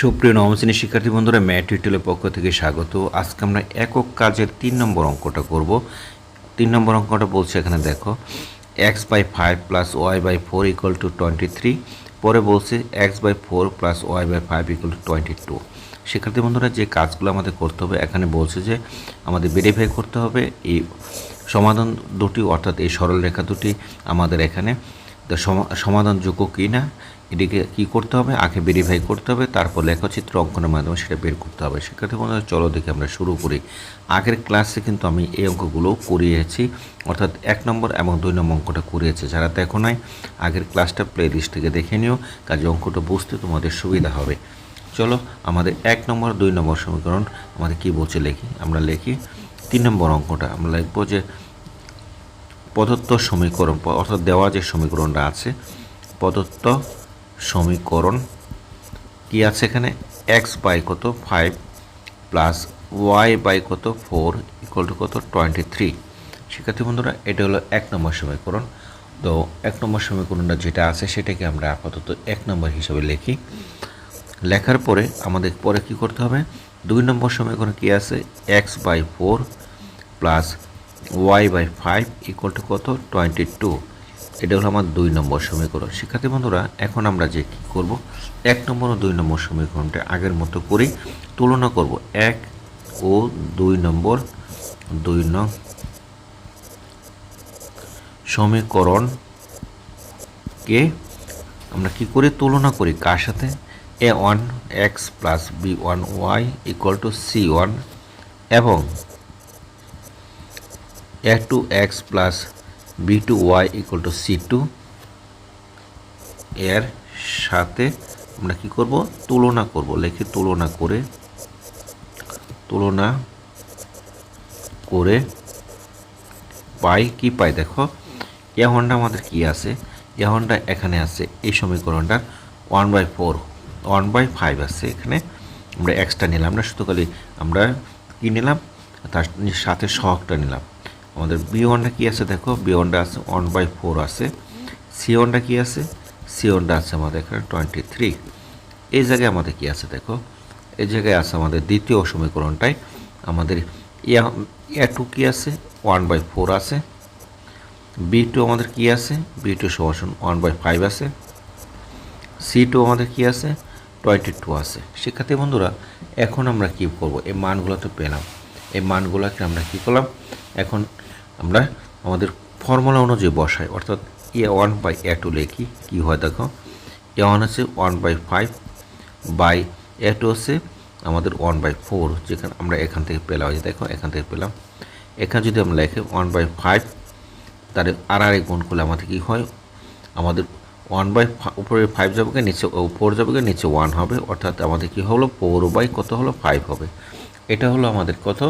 সুপ্রিয় নবম শ্রেণির শিক্ষার্থী বন্ধুরা ম্যাট টিউটোরিয়ালের পক্ষ থেকে স্বাগত। আজকে আমরা একক কাজের তিন নম্বর অঙ্কটা করব। তিন নম্বর অঙ্কটা বলছে এখানে দেখো x by five plus y by four equal to twenty three পরে বলছে x by four plus y by five equal to twenty two শিক্ষার্থী বন্ধুরা, যে কাজগুলো আমাদের করতে হবে, এখানে বলছে যে আমাদের ভেরিফাই করতে হবে। এই সমাধান দুটি, অর্থাৎ এই সরল রেখা দুটি আমাদের এখানে। সমাধানযোগ্য কি না এটিকে কি করতে হবে? আগে ভেরিফাই করতে হবে, তারপর লেখচিত্র অঙ্কনের মাধ্যমে সেটা বের করতে হবে। শিক্ষার্থী বন্ধুরা, চলো দেখে আমরা শুরু করি। আগের ক্লাসে কিন্তু আমি এই অঙ্কগুলো করিয়েছি। অর্থাৎ এক নম্বর এবং দুই নম্বর অঙ্কটা করিয়েছি। যারা দেখো নাই, আগের ক্লাসটা প্লে লিস্ট থেকে দেখে নিও, কাজে অঙ্কটা বুঝতে তোমাদের সুবিধা হবে। চলো, আমাদের এক নম্বর, দুই নম্বর সমীকরণ আমাদের কি বলছে লিখি? আমরা লিখি, তিন নম্বর অঙ্কটা আমরা লিখব যে প্রদত্ত সমীকরণ, অর্থাৎ দেওয়া যে সমীকরণটা আছে, প্রদত্ত সমীকরণ কি আছে এখানে? এক্স বাই কত? ফাইভ প্লাস ওয়াই বাই কত? ফোর ইকুয়াল টু কত? টোয়েন্টি থ্রি শিক্ষার্থী বন্ধুরা, এটা হলো এক নম্বর সমীকরণ। তো এক নম্বর সমীকরণটা যেটা আছে, সেটাকে আমরা আপাতত এক নম্বর হিসাবে লিখি। লেখার পরে আমাদের পরে কি করতে হবে? দুই নম্বর সমীকরণ কি আছে? X by four plus y by five equal to কত? টোয়েন্টি টু এটা হলো আমার দুই নম্বর সমীকরণ। শিক্ষার্থী বন্ধুরা, এখন আমরা যে কী করব? এক নম্বর ও দুই নম্বর সমীকরণটা আগের মতো করেই তুলনা করব। এক ও দুই নম্বর, দুই নং সমীকরণকে আমরা কি করে? তুলনা করি কার সাথে? A one, x plus b one, y equal to c one এবং a two x plus b two y equal to c two এর সাথে আমরা কি করব? তুলনা করব। লিখে তুলনা করে তুলনা করে পাই কি পাই? দেখো হন্ডা আমাদের কি আছে? হন্ডা এখানে আছে এই সমীকরণটা one by four one by five আছে এখানে। আমরা এক্সট্রা নিলাম না, শুধু খালি আমরা কি নিলাম? তার সাথে সহগটা নিলাম। আমাদের বি ওয়ানটা কী আছে দেখো? বি ওয়ানটা আছে ওয়ান বাই ফোর আছে। সি ওয়ানটা কী আছে? সি ওয়ানটা আছে আমাদের এখানে টোয়েন্টি থ্রি। এই জায়গায় আমাদের কী আছে দেখো? এই জায়গায় আছে আমাদের দ্বিতীয় সমীকরণটায় আমাদের এ টু কী আছে? ওয়ান বাই ফোর আছে। বি টু আমাদের কী আছে? বি টু সমান ওয়ান বাই ফাইভ আছে। সি টু আমাদের কী আছে? টোয়েন্টি টু আছে। শিক্ষার্থী বন্ধুরা, এখন আমরা কী করব? এই মানগুলো তো পেলাম। এই মানগুলোকে আমরা কী করলাম? এখন আমরা আমাদের ফর্মুলা অনুযায়ী বসাই, অর্থাৎ a one by a two লিখি, কী হয় দেখো? এ ওয়ান হচ্ছে one by five by a two হচ্ছে আমাদের ওয়ান বাই ফোর যেখানে আমরা এখান থেকে পেলাম যে দেখো, এখান থেকে পেলাম। এখানে যদি আমরা লিখি ওয়ান বাই ফাইভ তার আর আর গুণ করলে আমাদের কী হয়? আমাদের ওয়ান বাই উপরে ফাইভ যাবে, নিচে ফোর যাবে, নিচে ওয়ান হবে, অর্থাৎ আমাদের কী হলো? ফোর বাই কত হলো? ফাইভ হবে। এটা হলো আমাদের কত?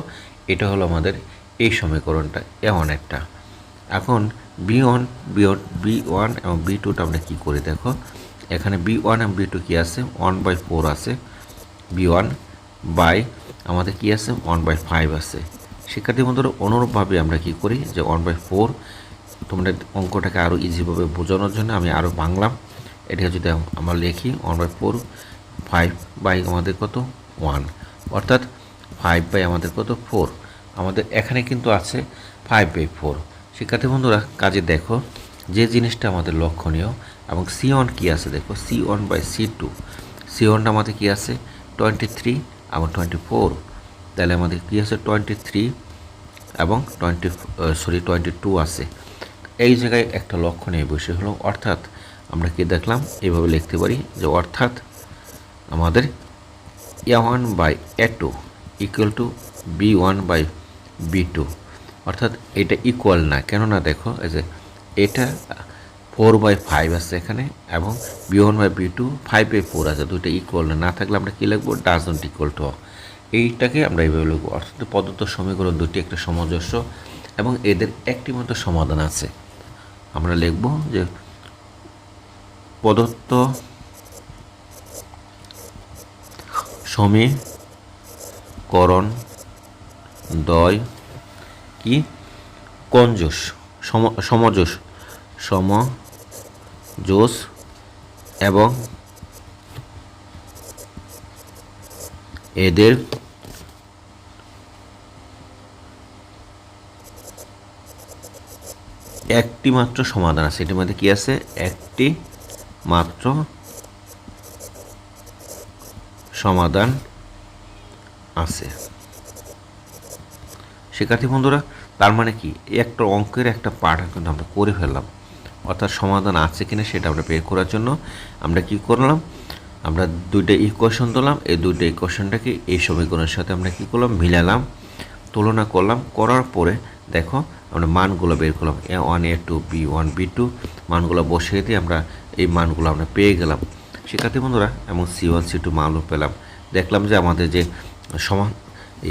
এটা হলো আমাদের এই সমীকরণটা, এমন একটা। এখন b one b b one এবং বি টুটা আমরা কী করি দেখো? এখানে বি ওয়ান এবং বি টু কী আছে? ওয়ান বাই ফোর আছে। বি ওয়ান বাই আমাদের কী আছে? ওয়ান বাই ফাইভ আছে। শিক্ষার্থী বন্ধুরা, অনুরূপভাবে আমরা কী করি? যে ওয়ান বাই ফোর তোমরা অঙ্কটাকে আরও ইজিভাবে বোঝানোর জন্য আমি আরও বাংলাম। এটা যদি আমরা লিখি one by four five by আমাদের কত? ওয়ান অর্থাৎ ফাইভ বাই আমাদের কত? ফোর আমাদের এখানে কিন্তু আছে ফাইভ বাই ফোর শিক্ষার্থী বন্ধুরা, কাজে দেখো, যে জিনিসটা আমাদের লক্ষণীয় এবং সি ওয়ান কী আছে দেখো c one by c two c ওয়ানটা আমাদের কী আছে? টোয়েন্টি থ্রি এবং টোয়েন্টি ফোর তাহলে আমাদের কী আছে? টোয়েন্টি থ্রি এবং টোয়েন্টি সরি টোয়েন্টি টু আছে। এই জায়গায় একটা লক্ষণীয় বিষয় হলো, অর্থাৎ আমরা কি দেখলাম? এভাবে লিখতে পারি যে অর্থাৎ আমাদের a one by a two equal to b one by b two অর্থাৎ এটা ইকুয়াল না। কেননা দেখো, এই যে এটা ফোর বাই ফাইভ আছে এখানে এবং b one by b two five by four আছে। দুটো ইকুয়াল না। থাকলে আমরা কী লিখব? ডাজন্ট ইকুয়াল টু এইটাকে আমরা এইভাবে লিখব। অর্থাৎ পদ্ধত সমীকরণ দুটি একটা সামঞ্জস্য এবং এদের একটি মতো সমাধান আছে। আমরা লিখব যে প্রদত্ত সমীকরণ দয়, কি? কঞ্জস, সম, সমজস সমজোস এবং এদের একটি মাত্র সমাধান আছে। এটির মধ্যে কি আছে? একটি মাত্র সমাধান আছে। শিক্ষার্থী বন্ধুরা, তার মানে কি? একটা অঙ্কের একটা পার্ট কিন্তু আমরা করে ফেললাম। অর্থাৎ সমাধান আছে কিনা সেটা আমরা বের করার জন্য আমরা কি করলাম? আমরা দুইটা ইকুয়েশন দিলাম এই দুইটা ইকুয়েশনটাকে এই সমীকরণের সাথে আমরা কি করলাম? মিলালাম, তুলনা করলাম। করার পরে দেখো, আমরা মানগুলো বের করলাম। A one a two b one b two মানগুলো বসিয়ে দিয়ে আমরা এই মানগুলো আমরা পেয়ে গেলাম। শিক্ষার্থী বন্ধুরা এবং সি ওয়ান সি টু মানও পেলাম। দেখলাম যে আমাদের যে সমান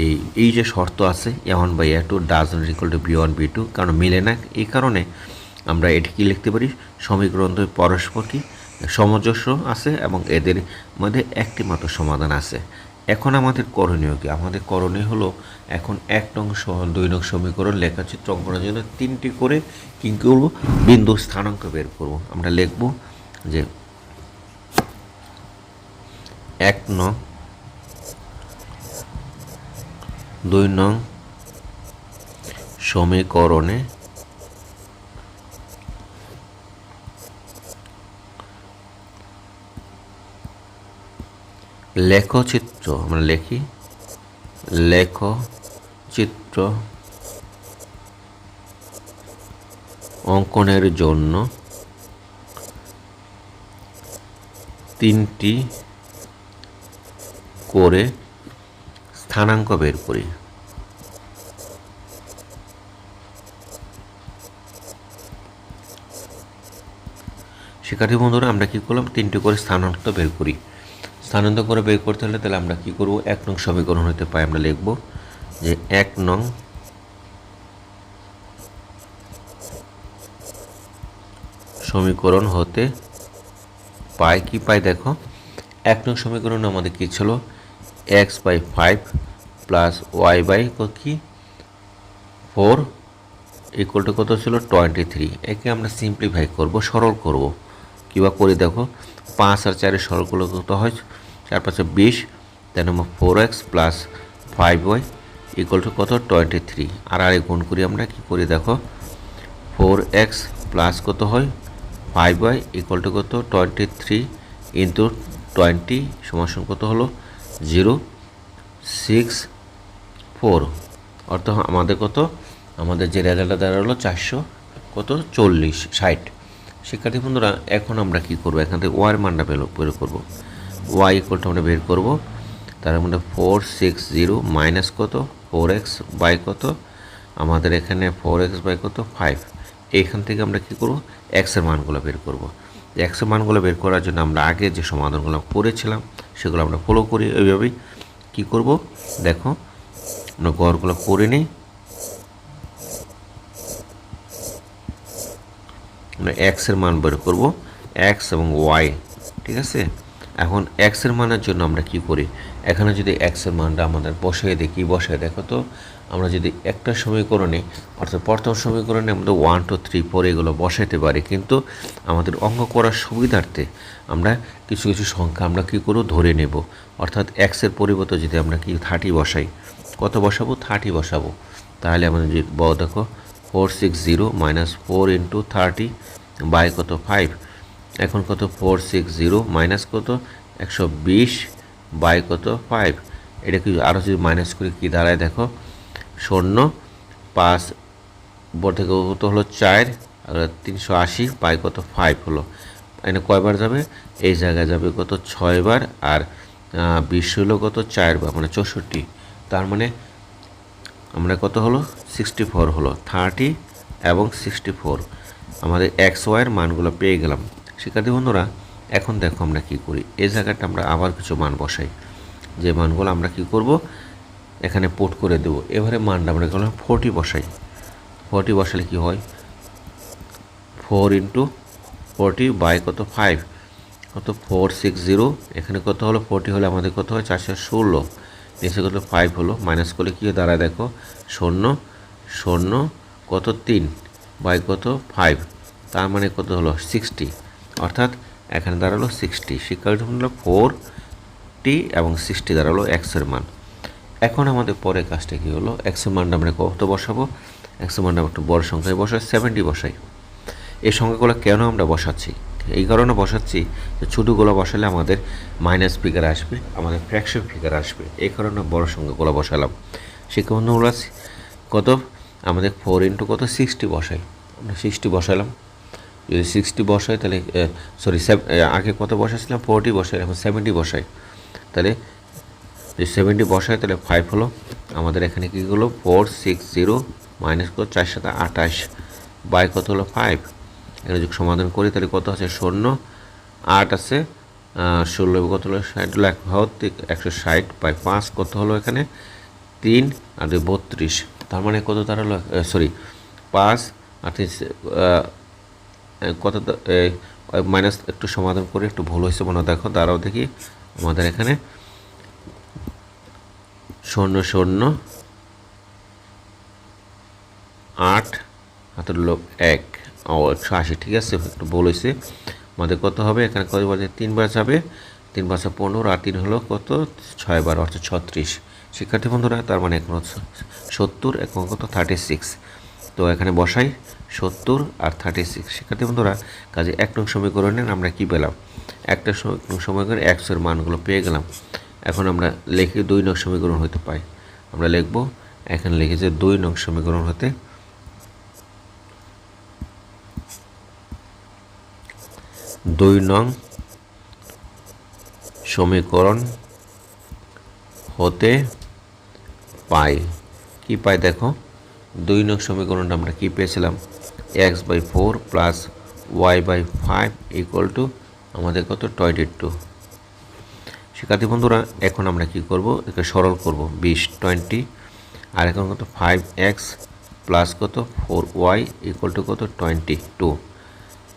এই এই যে শর্ত আছে a one by a two does equal to b one b two কারণ মিলে না। এই কারণে আমরা এটি কী লিখতে পারি সমীকরণ দুই পরস্পর কি, সামঞ্জস্য আছে এবং এদের মধ্যে একটি মাত্র সমাধান আছে। এখন আমাদের করণীয় কি? আমাদের করণীয় হলো এখন এক নং দুই নং সমীকরণ লেখাচিত্র অঙ্কনের জন্য তিনটি করে কী করব? বিন্দু স্থানাঙ্ক বের করব। আমরা লিখব যে এক নং দুই নং সমীকরণে লেখচিত্র আমরা লিখি লেখচিত্র অঙ্কনের জন্য তিনটি করে স্থানাঙ্ক বের করি। শিক্ষার্থী বন্ধুরা, আমরা কি করলাম? তিনটি করে স্থানাঙ্ক বের করি। স্থানান্তর করে বের করতে হলে তাহলে আমরা কি করব? এক নং সমীকরণ হতে পাই আমরা লিখব যে এক নং সমীকরণ হতে পাই কি পাই দেখো, এক নং সমীকরণ আমাদের কী ছিল? X by five plus y by কি ফোর ইকুয়াল টু কত ছিল? Twenty three. একে আমরা সিম্পলিফাই করব, সরল করব। কিবা করে দেখো, পাঁচ আর চারের সরলগুলো কত হয়? চার পাঁচে বিশ তাই নম্বর four x plus five y equal to কত? Twenty three. আর আরে গুণ করি আমরা, কী করি দেখো? ফোর এক্স প্লাস কত হয়? ফাইভ ওয়াই ইকুয়াল টু কত? টোয়েন্টি থ্রি ইন্টু টোয়েন্টি সমান কত হলো? Zero, six, four. অর্থাৎ আমাদের কত? আমাদের যে রেজাল্টটা দাঁড়াল চারশো কত? চল্লিশ, ষাট। শিক্ষার্থী বন্ধুরা, এখন আমরা কি করব? এখান থেকে ওয়ার মানটা বের বের করব। ওয়াই ইকুয়ালটা আমরা বের করব। তার মধ্যে ফোর সিক্স জিরো মাইনাস কত? ফোর এক্স বাই কত? আমাদের এখানে ফোর এক্স বাই কত? ফাইভ এইখান থেকে আমরা কী করব? এক্সের মানগুলো বের করব। এক্সের মানগুলো বের করার জন্য আমরা আগে যে সমাধানগুলো করেছিলাম সেগুলো আমরা ফলো করি ওইভাবেই কী করব? দেখো, আমরা গড়গুলো করে নিই। আমরা এক্সের মান বের করব এক্স এবং ওয়াই ঠিক আছে? এখন এক্সের মানের জন্য আমরা কি করি? এখানে যদি এক্সের মানটা আমাদের বসাই দিই, কী বসাই? দেখো তো আমরা যদি একটা সমীকরণে, অর্থাৎ প্রথম সমীকরণে আমাদের ওয়ান টু থ্রি ফোর এগুলো বসাইতে পারি, কিন্তু আমাদের অঙ্ক করার সুবিধার্থে আমরা কিছু কিছু সংখ্যা আমরা কী করব? ধরে নেব। অর্থাৎ এক্সের পরিবর্তে যদি আমরা কি থার্টি বসাই, কত বসাবো? থার্টি বসাবো। তাহলে আমাদের যে ব দেখো four six zero minus four into thirty by কত? ফাইভ এখন কত? ফোর সিক্স জিরো মাইনাস কত? একশো বিশ বাই কত? ফাইভ এটা কি আরও যদি মাইনাস করে কী দাঁড়ায় দেখো? শূন্য, পাঁচ বর থেকে কত হলো? চার, আর তিনশো আশি বাই কত? ফাইভ হলো। এখানে কয়বার যাবে? এই জায়গায় যাবে কত? ছয়বার, আর বিশ হলো কত? চারবার মানে চৌষট্টি। তার মানে আমরা কত হলো? সিক্সটি ফোর হলো। থার্টি এবং সিক্সটি ফোর আমাদের এক্স ওয়াইয়ের মানগুলো পেয়ে গেলাম। শিক্ষার্থী বন্ধুরা, এখন দেখো আমরা কি করি। এই জায়গাটা আমরা আবার কিছু মান বসাই। যে মানগুলো আমরা কি করব? এখানে পোট করে দেবো। এবারে মানটা আমরা করলাম ফোরটি বসাই। ফোরটি বসালে কি হয়? ফোর ইন্টু ফোরটি বাই কত? ফাইভ কত? ফোর সিক্স জিরো এখানে কত হলো? ফোরটি হলে আমাদের কত হয়? চারশো ষোলো। নিচে কত? ফাইভ হলো। মাইনাস করলে কী দাঁড়ায় দেখো। শূন্য শূন্য, কত? তিন বাই কত? ফাইভ তার মানে কত হলো? সিক্সটি অর্থাৎ এখানে দাঁড়াল সিক্সটি শিক্ষার্থী হলো ফোর ফোরটি এবং সিক্সটি দাঁড়াল এক্সের মান। এখন আমাদের পরে কাজটা কী হলো? এক্সের মানটা আমরা কত বসাবো? এক্সের মানটা একটু বড় সংখ্যায় বসাই সেভেন্টি বসাই। এই সংখ্যাগুলো কেন আমরা বসাচ্ছি? এই কারণে বসাচ্ছি যে ছোটোগুলো বসালে আমাদের মাইনাস ফিগার আসবে, আমাদের ফ্র্যাকশন ফিগার আসবে। এই কারণে বড় সংখ্যাগুলো বসালাম। শিক্ষাবন্ধুগুলো কত? আমাদের ফোর ইন্টু কত? সিক্সটি বসাই। আমরা সিক্সটি বসালাম। যদি সিক্সটি বসাই তাহলে সরি আগে কত বসাইছিলাম? ফোরটি বসাই, এখন সেভেন্টি বসাই। তাহলে যদি সেভেন্টি বসাই তাহলে ফাইভ হলো। আমাদের এখানে কী হলো ফোর সিক্স জিরো মাইনাস কত চার সাথে আঠাশ। বাই কত হলো? ফাইভ এখানে যদি সমাধান করি, তাহলে কত আছে? শূন্য। আট আছে। ষোলো কত হলো? ষাট। হলো এক ভৌতিক একশো ষাট বাই পাঁচ কত হলো এখানে? তিন আর দুই, বত্রিশ। তার মানে কত দাঁড়াল? সরি পাঁচ আর তিন কত মাইনাস একটু সমাধান করে, একটু ভুল হয়েছে মনে দেখো, দাঁড়াও দেখি। আমাদের এখানে শূন্য শূন্য। আট, হাতের লোক এক। ও, একশো আশি, ঠিক আছে? একটু ভুল আমাদের কত হবে? এখানে কত বাজে? তিনবার যাবে। তিন পাঁচশো পনেরো, আর তিন হলো কত? ছয় বার, অর্থাৎ ছত্রিশ। শিক্ষার্থী বন্ধুরা, তার মানে এখন সত্তর, এখন কত? থার্টি সিক্স তো এখানে বসাই, সত্তর আর থার্টি সিক্স শিক্ষার্থী বন্ধুরা, কাজে এক নং সমীকরণের আমরা কী পেলাম? একটা নং সমীকরণ একশোর মানগুলো পেয়ে গেলাম। এখন আমরা লিখে দুই নং সমীকরণ হতে পাই। আমরা লিখব, এখানে লিখেছে দুই নং সমীকরণ হতে দুই নং সমীকরণ হতে পাই। কি পাই দেখো? দুই নং সমীকরণটা আমরা কী পেয়েছিলাম? X by four plus y by five equal to আমাদের কত? টোয়েন্টি টু শিক্ষার্থী বন্ধুরা, এখন আমরা কি করব? একে সরল করব। বিশ, টোয়েন্টি, আর এখন কত? ফাইভ এক্স প্লাস কত? ফোর ওয়াই ইকুয়াল টু কত? Twenty two.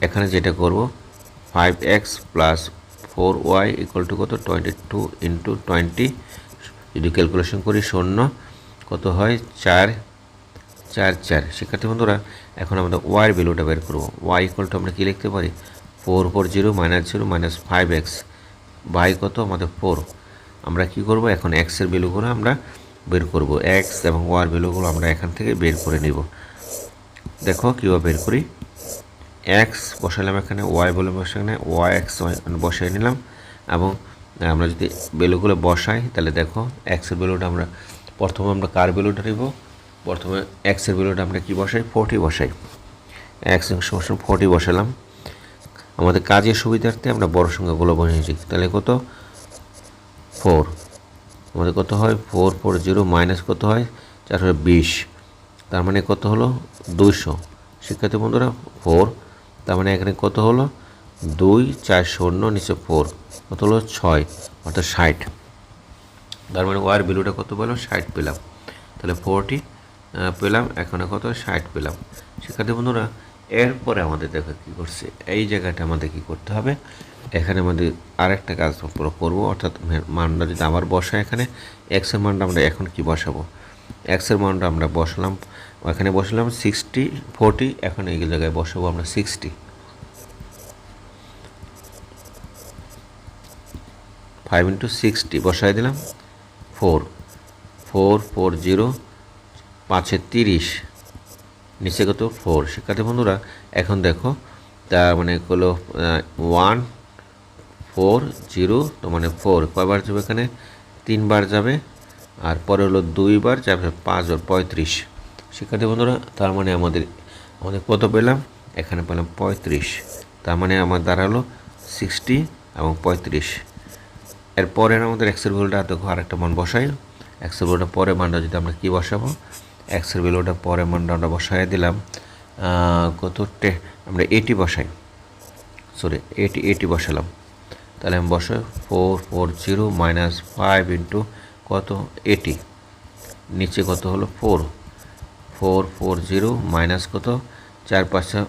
এখানে যেটা করব, five x plus four y equal to কত? Twenty two into twenty. যদি ক্যালকুলেশন করি, শূন্য। কত হয়? চার চার চার। শিক্ষার্থী বন্ধুরা, এখন আমাদের ওয়াইয়ের ভ্যালুটা বের করব। ওয়াই ইকুয়াল টু আমরা কী লিখতে পারি? Four four zero minus zero minus five x. By কত? আমাদের ফোর আমরা কি করব? এখন এক্সের ভ্যালুগুলো আমরা বের করব। এক্স এবং ওয়ার ভ্যালুগুলো আমরা এখান থেকে বের করে নিব। দেখো, কীভাবে বের করি? এক্স বসালাম এখানে ওয়াই বলে বসানে ওয়াই এক্স বসাই নিলাম এবং আমরা যদি ভ্যালুগুলো বসাই, তাহলে দেখো এক্সের ভ্যালুটা আমরা, প্রথমে আমরা কার ভ্যালুটা নিব? প্রথমে এক্সের ভ্যালুটা আমরা কি বসাই? ফোরটি বসাই। এক্স সমস্যা ফোরটি বসালাম। আমাদের কাজের সুবিধার্থে আমরা বড় সংখ্যাগুলো বসিয়েছি তাহলে কত? ফোর আমাদের কত হয়? ফোর ফোর জিরো মাইনাস কত হয়? চারশো বিশ। তার মানে কত হলো? দুইশো। শিক্ষার্থী বন্ধুরা ফোর তার মানে এখানে কত হলো? দুই, চার, শূন্য, নিচে ফোর কত হলো? ছয়, অর্থাৎ ষাট। তার মানে ওয়ার ভ্যালুটা কত পেলাম? ষাট পেলাম। তাহলে ফোরটি পেলাম। এখানে কত? ষাট পেলাম। শিক্ষার্থী বন্ধুরা এরপরে আমাদের দেখো কী করছে, এই জায়গাটা আমাদের কি করতে হবে, এখানে আমাদের আরেকটা কাজ পুরো করব, অর্থাৎ মানটা যদি আবার বসায় এখানে এক্সের মানটা আমরা এখন কি বসাবো? এক্সের মানটা আমরা বসালাম এখানে বসালাম সিক্সটি ফোরটি এখন এই জায়গায় বসাবো আমরা সিক্সটি ফাইভ ইন্টু সিক্সটি বসাই দিলাম ফোর ফোর ফোর জিরো পাঁচে তিরিশ। নিচে কত ফোর। শিক্ষার্থী বন্ধুরা, এখন দেখো, তার মানে হলো ওয়ান ফোর জিরো তো মানে ফোর কয়বার যাবে এখানে? তিনবার যাবে, আর পরে হলো দুইবার যাবে পাঁচবার পঁয়ত্রিশ। শিক্ষার্থী বন্ধুরা, তার মানে আমাদের আমাদের কত পেলাম? এখানে পেলাম পঁয়ত্রিশ। তার মানে আমার দাঁড়াল সিক্সটি এবং পঁয়ত্রিশ। এরপরের আমাদের এক্সের ভ্যালুটা দেখো আরেকটা মান বসাই। এক্সের ভ্যালুটা পরে মানটা যদি আমরা কী বসাবো? এক্সের ভ্যালুটা পরে মানটা আমরা বসাই দিলাম। কত টে আমরা এটি বসাই। সরি এটি এটি বসালাম। তাহলে আমি বসাই four four zero minus five into কত? এটি নিচে কত হলো? Four four four zero minus কত? চার পাঁচটা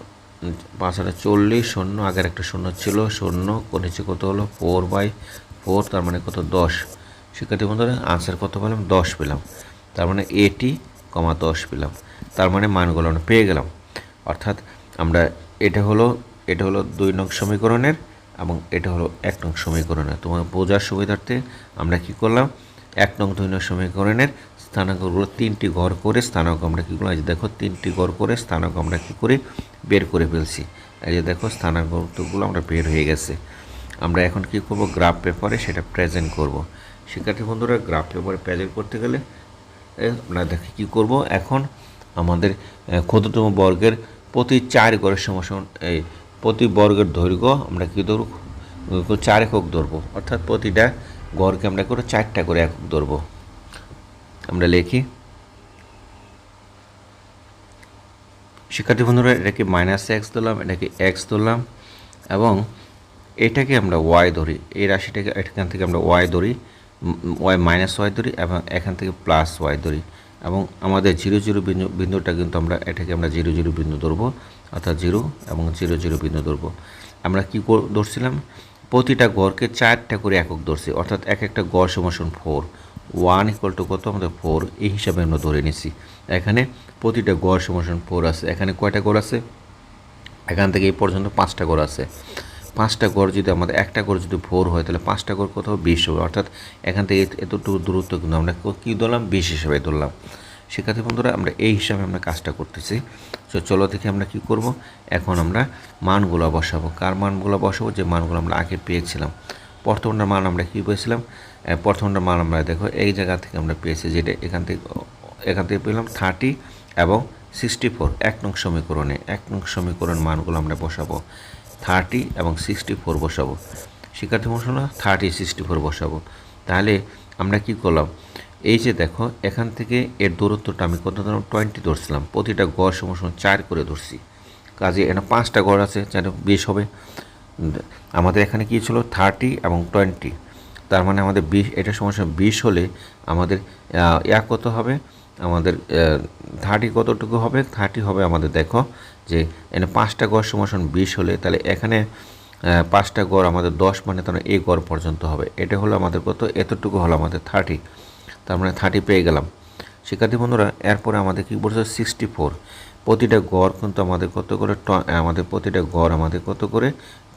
পাঁচটা চল্লিশ, শূন্য, আগের একটা শূন্য ছিল, শূন্য নিচে কত হলো? ফোর বাই ফোর তার মানে কত? দশ। শিক্ষার্থী বন্ধুরা আনসার কত পেলাম? দশ পেলাম। তার মানে এটি কমা দশ পেলাম। তার মানে মানগুলো আমরা পেয়ে গেলাম। অর্থাৎ আমরা এটা হলো এটা হলো দুই নং সমীকরণের এবং এটা হলো এক নং সমীকরণের। তোমার বোঝার সুবিধার্থে আমরা কি করলাম? এক নং, দুই নং সমীকরণের স্থানাঙ্কগুলো তিনটি ঘর করে স্থানাঙ্ক আমরা কী করলাম? এই যে দেখো, তিনটি ঘর করে স্থানাঙ্ক আমরা কী করে? বের করে ফেলছি। এই যে দেখো, স্থানাঙ্কগুলো আমরা বের হয়ে গেছে। আমরা এখন কি করব? গ্রাফ পেপারে সেটা প্রেজেন্ট করব। শিক্ষার্থী বন্ধুরা গ্রাফ পেপারে প্রেজেন্ট করতে গেলে আমরা দেখি কী করব? এখন আমাদের ক্ষুদ্রতম বর্গের প্রতি চার গড়ের সমান এই, প্রতি বর্গের দৈর্ঘ্য আমরা কী ধরব? চার একক ধরবো। অর্থাৎ প্রতিটা গড়কে আমরা করে চারটা করে একক ধরবো। আমরা লিখি। শিক্ষার্থী বন্ধুরা, এটাকে মাইনাস এক্স ধরলাম, এটাকে এক্স ধরলাম, এবং এটাকে আমরা ওয়াই ধরি। এই রাশিটাকে এখান থেকে আমরা ওয়াই ধরি। ওয়াই মাইনাস ওয়াই ধরি এবং এখান থেকে প্লাস ওয়াই ধরি এবং আমাদের জিরো জিরো বিন্দু, বিন্দুটা কিন্তু আমরা এটাকে আমরা জিরো জিরো বিন্দু ধরবো, অর্থাৎ জিরো এবং জিরো জিরো বিন্দু ধরবো। আমরা কী ধরছিলাম? প্রতিটা গড়কে চারটা করে একক ধরছি, অর্থাৎ এক একটা গড় সমাসন ফোর ওয়ান ইকুয়াল টু কত? আমাদের ফোর এই হিসাবে আমরা ধরে নিছি। এখানে প্রতিটা গড় সমাসন ফোর আছে, এখানে কয়টা গড় আছে? এখান থেকে এই পর্যন্ত পাঁচটা গড় আছে। পাঁচটা গড় যদি আমাদের একটা গড় যদি ভোর হয় তাহলে পাঁচটা গড় কোথাও বিশ হবে। অর্থাৎ এখান থেকে এত- এতটুকু দূরত্ব কিন্তু আমরা কী ধরলাম? বিশ হিসাবে ধরলাম। শিক্ষার্থী বন্ধুরা আমরা এই হিসাবে আমরা কাজটা করতেছি। তো চলো দেখি আমরা কি করব। এখন আমরা মানগুলো বসাবো। কার মানগুলো বসাবো? যে মানগুলো আমরা আগে পেয়েছিলাম। প্রথমটার মান আমরা কী পেয়েছিলাম? আহ, প্রথমটার মান আমরা দেখো এই জায়গা থেকে আমরা পেয়েছি যেটা এখান থেকে এখান থেকে পেলাম থার্টি এবং সিক্সটি ফোর এক নং সমীকরণে এক নং সমীকরণ মানগুলো আমরা বসাবো। থার্টি এবং সিক্সটি ফোর বসাবো। শিক্ষার্থী বসানো থার্টি, সিক্সটি ফোর বসাবো। তাহলে আমরা কি করলাম? এই যে দেখো, এখান থেকে এর দূরত্বটা আমি কত ধরুন টোয়েন্টি ধরছিলাম। প্রতিটা গড় সমস্যা চার করে ধরছি। কাজে এখানে পাঁচটা গড় আছে, যেন বিশ হবে। আমাদের এখানে কি ছিল? থার্টি এবং টোয়েন্টি। তার মানে আমাদের বিশ, এটা সমস্যা বিশ হলে আমাদের ইয়া কত হবে? আমাদের থার্টি কতটুকু হবে? থার্টি হবে আমাদের, দেখো যে এখানে পাঁচটা গড় সমাসন বিশ হলে তাহলে এখানে পাঁচটা গড় আমাদের দশ মানে তার মানে এই গড় পর্যন্ত হবে। এটা হলো আমাদের কত? এতটুকু হলো আমাদের থার্টি তার মানে থার্টি পেয়ে গেলাম। শিক্ষার্থী বন্ধুরা, এরপরে আমাদের কী বলছে? সিক্সটি ফোর প্রতিটা গড় কিন্তু আমাদের কত করে? আমাদের প্রতিটা গড় আমাদের কত করে?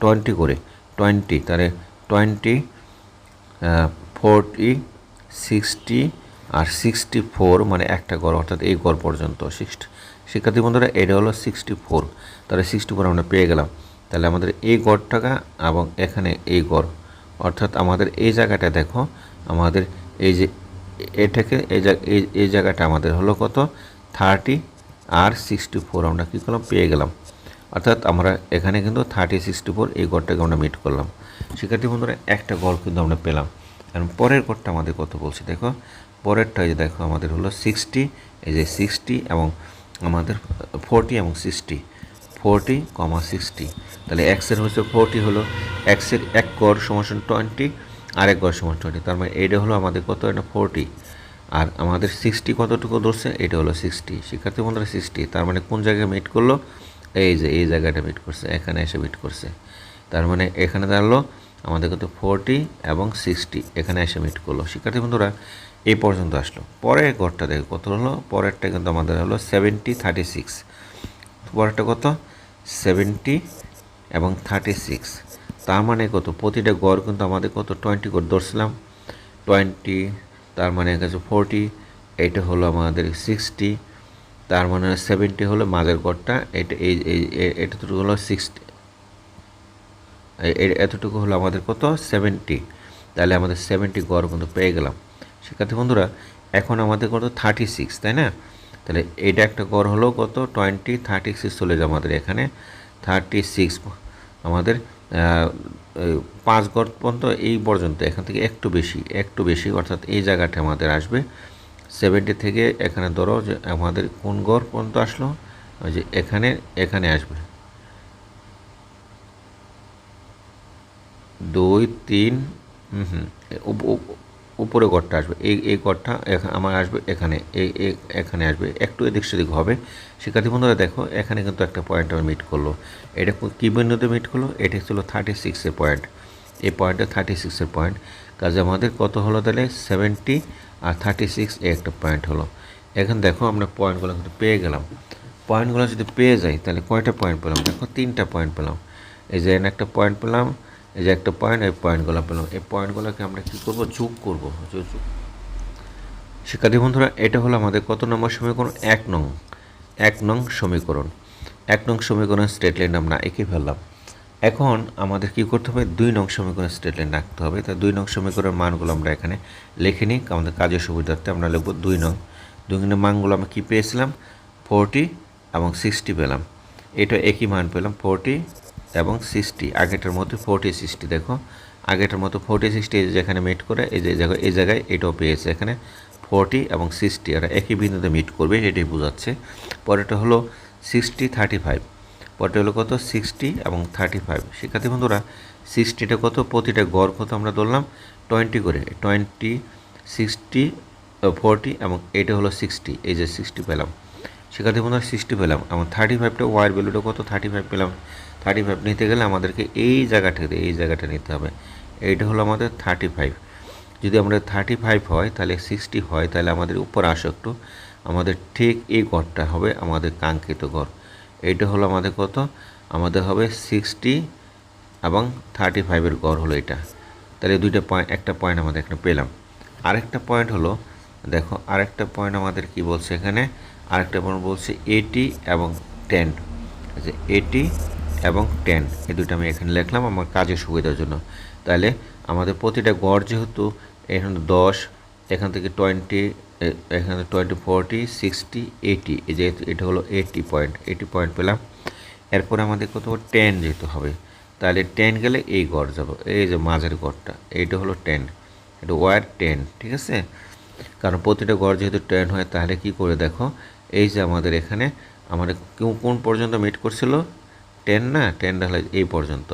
টোয়েন্টি করে। টোয়েন্টি তাহলে টোয়েন্টি ফোরটি সিক্সটি আর সিক্সটি ফোর মানে একটা গড়, অর্থাৎ এই গড় পর্যন্ত। সিক্সটি শিক্ষার্থী বন্ধুরা, এটা হলো সিক্সটি ফোর তাহলে সিক্সটি ফোর আমরা পেয়ে গেলাম। তাহলে আমাদের এই গড়টাকা এবং এখানে এই গড়। অর্থাৎ আমাদের এই জায়গাটা দেখো, আমাদের এই যে এটাকে এই এই জায়গাটা আমাদের হলো কত? থার্টি আর সিক্সটি ফোর আমরা কী করলাম? পেয়ে গেলাম। অর্থাৎ আমরা এখানে কিন্তু থার্টি সিক্সটি ফোর এই গড়টাকে আমরা মিট করলাম। শিক্ষার্থী বন্ধুরা, একটা গড় কিন্তু আমরা পেলাম। কারণ পরের গড়টা আমাদের কত বলছি? দেখো, পরেরটা যে দেখো, আমাদের হলো সিক্সটি এই যে সিক্সটি এবং আমাদের ফোরটি এবং সিক্সটি ফোরটি কমা সিক্সটি তাহলে এক্সের হচ্ছে ফোরটি হলো এক্সের এক গড় সমাসন টোয়েন্টি আর এক গড় সমান টোয়েন্টি তার মানে এইটা হলো আমাদের কত? এটা ফোরটি আর আমাদের সিক্সটি কতটুকু ধরছে? এটা হলো সিক্সটি শিক্ষার্থী বন্ধুরা সিক্সটি তার মানে কোন জায়গায় মিট করল? এই যে, এই জায়গাটা মিট করছে, এখানে এসে মিট করছে। তার মানে এখানে দাঁড়াল, আমাদের কত? ফোরটি এবং সিক্সটি এখানে এসে মিট করল। শিক্ষার্থী বন্ধুরা এই পর্যন্ত আসলো। পরের ঘরটা দেখো কত হলো? পরেরটা কিন্তু আমাদের হলো সেভেন্টি থার্টি সিক্স পরেরটা কত? সেভেন্টি এবং থার্টি সিক্স তার মানে কত? প্রতিটা গড় কিন্তু আমাদের কত? টোয়েন্টি করে ধরছিলাম। টোয়েন্টি তার মানে কাছে ফোরটি এইটা হলো আমাদের সিক্সটি তার মানে সেভেন্টি হলো মাঝের গড়টা এটা এই, এই- এ- এতটুকু হলো সিক্সটি এতটুকু হলো আমাদের কত? সেভেন্টি তাহলে আমাদের সেভেন্টি গড় কিন্তু পেয়ে গেলাম। শিক্ষার্থী বন্ধুরা, এখন আমাদের কত? থার্টি সিক্স তাই না? তাহলে এটা একটা গড় হলো কত? টোয়েন্টি থার্টি সিক্স চলে যায় আমাদের এখানে। থার্টি সিক্স আমাদের পাঁচ গড় পর্যন্ত এই পর্যন্ত, এখান থেকে একটু বেশি একটু বেশি, অর্থাৎ এই জায়গাটা আমাদের আসবে। সেভেন্টি থেকে এখানে ধরো যে আমাদের কোন গড় পর্যন্ত আসলো? যে এখানে এখানে আসবে। দুই, তিন হুম উপরে গড়টা আসবে। এই এই গড়টা আমার আসবে এখানে, এই এখানে আসবে। একটু এদিক সেদিক হবে। শিক্ষার্থী বন্ধুরা দেখো, এখানে কিন্তু একটা পয়েন্ট আমার মিট করল। এটা কী বিন্দুতে মিট করল? এটা ছিল থার্টি সিক্সের পয়েন্ট এই পয়েন্টটা থার্টি সিক্সের পয়েন্ট কাজে আমাদের কত হলো তাহলে? সেভেন্টি আর থার্টি সিক্স এই একটা পয়েন্ট হলো। এখন দেখো আমরা পয়েন্টগুলো কিন্তু পেয়ে গেলাম। পয়েন্টগুলো যদি পেয়ে যাই, তাহলে কয়টা পয়েন্ট পেলাম? দেখো তিনটা পয়েন্ট পেলাম। এই যে একটা পয়েন্ট পেলাম। এই যে একটা পয়েন্ট এই পয়েন্টগুলো পেলাম। এই পয়েন্টগুলোকে আমরা কী করব? যোগ করব। যোগ শিক্ষার্থী বন্ধুরা, এটা হলো আমাদের কত নম্বর সমীকরণ? এক নং। এক নং সমীকরণ। এক নং সমীকরণ স্টেট লাইন আমরা এঁকে ফেললাম। এখন আমাদের কি করতে হবে? দুই নং সমীকরণ স্টেট লাইন রাখতে হবে। তা দুই নং সমীকরণের মানগুলো আমরা এখানে লিখে নিই। আমাদের কাজের সুবিধার্থে আমরা লিখব দুই নং। দুই নং মানগুলো আমরা কী পেয়েছিলাম? ফোরটি এবং সিক্সটি পেলাম। এটা একই মান পেলাম ফোরটি এবং সিক্সটি আগেটার মধ্যে ফোরটি সিক্সটি দেখো। আগেটার মতো ফোরটি সিক্সটি যেখানে মিট করে, এই যে জায়গায় এই জায়গায় এটাও পেয়েছে এখানে। ফোরটি এবং সিক্সটি আর একই বিন্দুতে মিট করবে, এটাই বোঝাচ্ছে। পরেরটা হলো সিক্সটি থার্টি ফাইভ পরেরটা হলো কত? সিক্সটি এবং থার্টি ফাইভ শিক্ষার্থী বন্ধুরা সিক্সটিটা কত? প্রতিটা গড় কত আমরা ধরলাম? টোয়েন্টি করে। টোয়েন্টি সিক্সটি ফোরটি এবং এটা হলো সিক্সটি এই যে সিক্সটি পেলাম। শিক্ষার্থী বন্ধুরা সিক্সটি পেলাম। এবং থার্টি ফাইভটা ওয়ার ভ্যালুটা কত? থার্টি ফাইভ পেলাম। থার্টি ফাইভ নিতে গেলে আমাদেরকে এই জায়গাটাতে এই জায়গাটা নিতে হবে। এইটা হলো আমাদের থার্টি ফাইভ যদি আমাদের থার্টি ফাইভ হয়, তাহলে সিক্সটি হয়, তাহলে আমাদের উপর আসো একটু। আমাদের ঠিক এই গড়টা হবে আমাদের কাঙ্ক্ষিত গড়। এইটা হলো আমাদের কত? আমাদের হবে সিক্সটি এবং থার্টি ফাইভের গড় হলো এটা। তাহলে দুইটা পয়েন্ট একটা পয়েন্ট আমাদের এখানে পেলাম। আরেকটা পয়েন্ট হলো, দেখো, আরেকটা পয়েন্ট আমাদের কি বলছে এখানে? আরেকটা পয়েন্ট বলছে এটি এবং টেন আচ্ছা এটি এবং টেন এই দুটো আমি এখানে লিখলাম আমার কাজের সুবিধার জন্য। তাহলে আমাদের প্রতিটা গড় যেহেতু এখানে দশ, এখান থেকে টোয়েন্টি এখানে টোয়েন্টি ফোরটি সিক্সটি এইটি এই যে এটা হলো এইটি পয়েন্ট এইটি পয়েন্ট পেলাম। এরপরে আমাদের কত? টেন যেতে হবে। তাহলে টেন গেলে এই গড় যাব। এই যে মাঝের গড়টা, এইটা হলো টেন এটা ওয়ার টেন ঠিক আছে? কারণ প্রতিটা গড় যেহেতু টেন হয়, তাহলে কি করে দেখো? এই যে আমাদের এখানে, আমাদের কোন পর্যন্ত মিট করছিল? টেন না? টেন হলে এই পর্যন্ত।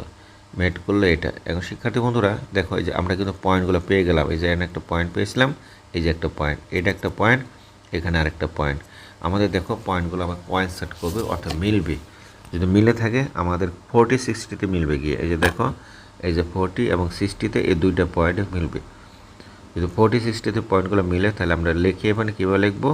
মেট করলে এটা। এখন শিক্ষার্থী বন্ধুরা, দেখো এই যে আমরা কিন্তু পয়েন্টগুলো পেয়ে গেলাম। এই যে এখানে একটা পয়েন্ট পেয়েছিলাম, এই যে একটা পয়েন্ট এটা একটা পয়েন্ট এখানে আরেকটা পয়েন্ট আমাদের দেখো পয়েন্টগুলো আবার পয়েন্ট সেট করবে, অর্থাৎ মিলবে। যদি মিলে থাকে, আমাদের ফোরটি সিক্সটিতে মিলবে গিয়ে। এই যে দেখো, এই যে ফোরটি এবং সিক্সটিতে এই দুইটা পয়েন্ট মিলবে। যদি ফোরটি সিক্সটিতে পয়েন্টগুলো মিলে, তাহলে আমরা লিখে এখানে কীভাবে লিখব?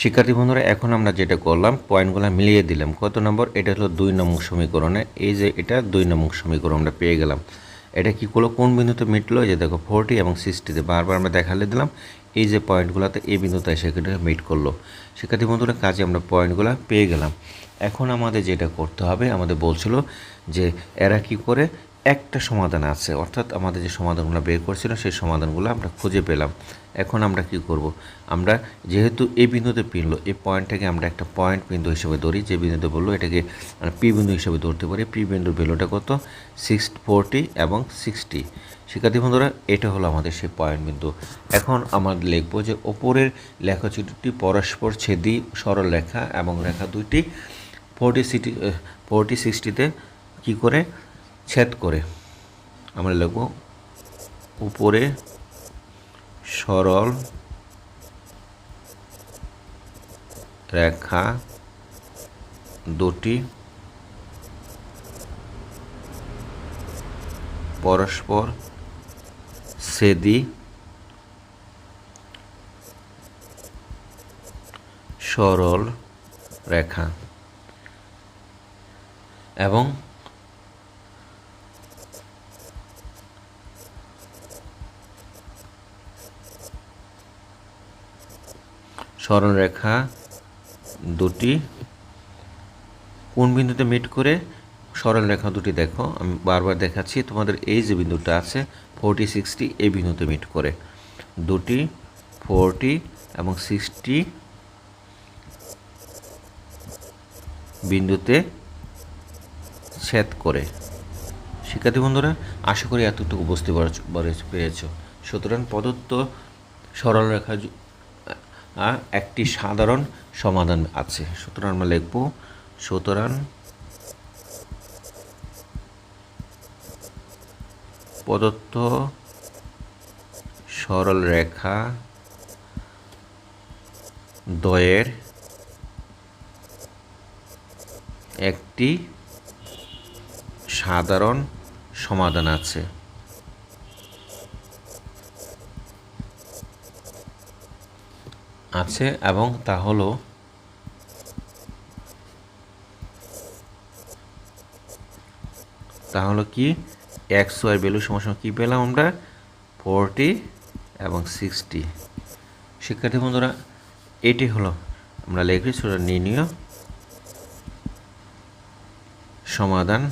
শিক্ষার্থী বন্ধুরা, এখন আমরা যেটা করলাম পয়েন্টগুলো মিলিয়ে দিলাম। কত নম্বর? এটা হলো দুই নম্বর সমীকরণে। এই যে এটা দুই নম্বর সমীকরণ আমরা পেয়ে গেলাম। এটা কী করল? কোন বিন্দুতে মিটলো? যে দেখো ফোরটি এবং সিক্সটিতে বারবার আমরা দেখালে দিলাম। এই যে পয়েন্টগুলোতে এই বিন্দুতে সেখানে মিট করল। শিক্ষার্থী বন্ধুরা, কাজে আমরা পয়েন্টগুলো পেয়ে গেলাম। এখন আমাদের যেটা করতে হবে, আমাদের বলছিল যে এরা কি করে একটা সমাধান আছে। অর্থাৎ আমাদের যে সমাধানগুলো বের করছিল, সেই সমাধানগুলো আমরা খুঁজে পেলাম। এখন আমরা কি করব? আমরা যেহেতু এই বিন্দুতে পিনলো, এই পয়েন্টটাকে আমরা একটা পয়েন্ট বিন্দু হিসেবে ধরি। যে বিন্দুতে বলল এটাকে পি বিন্দু হিসেবে ধরতে পারি। পি বিন্দুর ভ্যালুটা কত? সিক্স ফোরটি এবং সিক্সটি শিক্ষার্থী বন্ধুরা, এটা হলো আমাদের সেই পয়েন্ট বিন্দু। এখন আমরা লিখব যে ওপরের লেখা লেখাচিত্রটি পরস্পর ছেদি, সরল রেখা এবং রেখা দুইটি। ফোরটি সিটি ফোরটি সিক্সটিতে কী করে? ছেদ করে আমরা লিখব উপরে সরল রেখা দুটি পরস্পর সেদি সরল রেখা এবং সরলরেখা দুটি। কোন বিন্দুতে মিট করে সরলরেখা দুটি দেখো। আমি বারবার দেখাচ্ছি, তোমাদের এই যে বিন্দুটা আছে ফোরটি সিক্সটি এই বিন্দুতে মিট করে। দুটি ফোরটি এবং সিক্সটি বিন্দুতে ছেদ করে। শিক্ষার্থী বন্ধুরা, আশা করি এতটুকু বুঝতে পেরেছ সুতরাং প্রদত্ত সরলরেখা একটি সাধারণ সমাধান আছে। সুতরাং আমরা লিখব, সুতরাং প্রদত্ত সরল রেখা দ্বয়ের একটি সাধারণ সমাধান আছে। আছে এবং তা হলো তা হলো কি? এক্স ওয়াই ভ্যালু সমস্যা কী পেলাম আমরা? ফোরটি এবং সিক্সটি শিক্ষার্থী বন্ধুরা, এটি হলো আমরা লেখি সেটা নির্ণয় সমাধান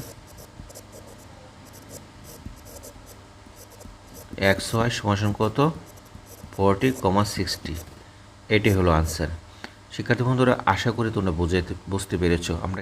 এক্স ওয়াই সমাধান কত? ফোরটি কমা সিক্সটি এটি হলো আনসার শিক্ষার্থী বন্ধুরা আশা করি তোমরা বুঝে বুঝতে পেরেছ। আমরা